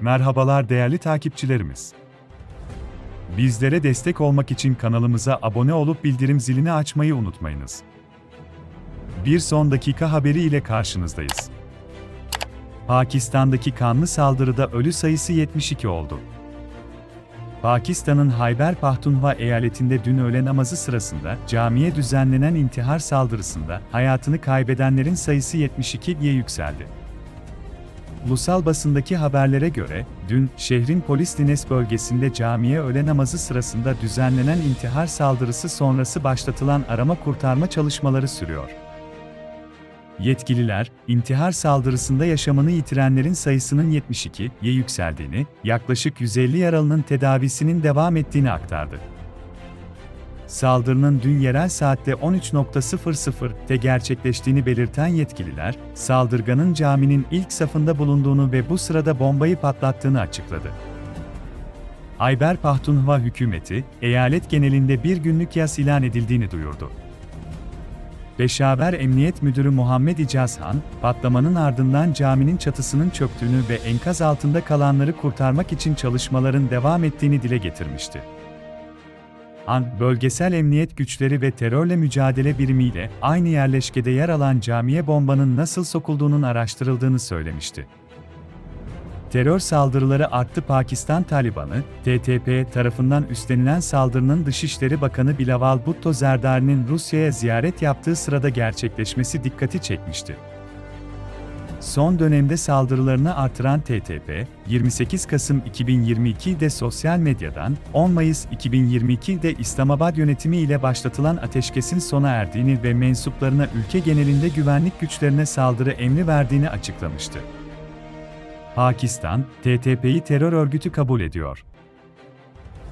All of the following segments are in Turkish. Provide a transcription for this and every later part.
Merhabalar değerli takipçilerimiz. Bizlere destek olmak için kanalımıza abone olup bildirim zilini açmayı unutmayınız. Bir son dakika haberi ile karşınızdayız. Pakistan'daki kanlı saldırıda ölü sayısı 72 oldu. Pakistan'ın Hayber Pakhtunhva eyaletinde dün öğle namazı sırasında camiye düzenlenen intihar saldırısında hayatını kaybedenlerin sayısı 72'ye yükseldi. Ulusal basındaki haberlere göre, dün şehrin polis dines bölgesinde camiye öğle namazı sırasında düzenlenen intihar saldırısı sonrası başlatılan arama kurtarma çalışmaları sürüyor. Yetkililer, intihar saldırısında yaşamını yitirenlerin sayısının 72'ye yükseldiğini, yaklaşık 150 yaralının tedavisinin devam ettiğini aktardı. Saldırının dün yerel saatte 13.00'te gerçekleştiğini belirten yetkililer, saldırganın caminin ilk safında bulunduğunu ve bu sırada bombayı patlattığını açıkladı. Ayber Pakhtunhva hükümeti, eyalet genelinde bir günlük yas ilan edildiğini duyurdu. Beşaver Emniyet Müdürü Muhammed İcazhan, patlamanın ardından caminin çatısının çöktüğünü ve enkaz altında kalanları kurtarmak için çalışmaların devam ettiğini dile getirmişti. An, bölgesel emniyet güçleri ve terörle mücadele birimiyle aynı yerleşkede yer alan camiye bombanın nasıl sokulduğunun araştırıldığını söylemişti. Terör saldırıları arttı Pakistan Talibanı, TTP tarafından üstlenilen saldırının Dışişleri Bakanı Bilawal Bhutto Zerdari'nin Rusya'ya ziyaret yaptığı sırada gerçekleşmesi dikkati çekmişti. Son dönemde saldırılarını artıran TTP, 28 Kasım 2022'de sosyal medyadan, 10 Mayıs 2022'de İslamabad yönetimi ile başlatılan ateşkesin sona erdiğini ve mensuplarına ülke genelinde güvenlik güçlerine saldırı emri verdiğini açıklamıştı. Pakistan, TTP'yi terör örgütü kabul ediyor.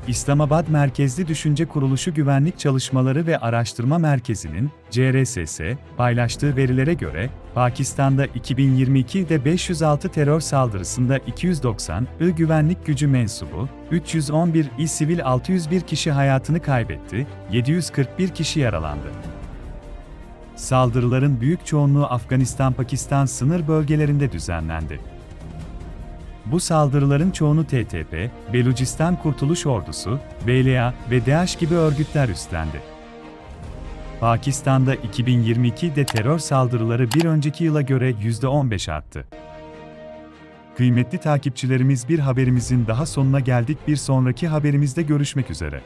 İslamabad Merkezli Düşünce Kuruluşu Güvenlik Çalışmaları ve Araştırma Merkezi'nin, CRSS, paylaştığı verilere göre, Pakistan'da 2022'de 506 terör saldırısında 290 I güvenlik gücü mensubu, 311 İ sivil 601 kişi hayatını kaybetti, 741 kişi yaralandı. Saldırıların büyük çoğunluğu Afganistan-Pakistan sınır bölgelerinde düzenlendi. Bu saldırıların çoğunu TTP, Belucistan Kurtuluş Ordusu, BLA ve DAEŞ gibi örgütler üstlendi. Pakistan'da 2022'de terör saldırıları bir önceki yıla göre %15 arttı. Kıymetli takipçilerimiz bir haberimizin daha sonuna geldik. Bir sonraki haberimizde görüşmek üzere.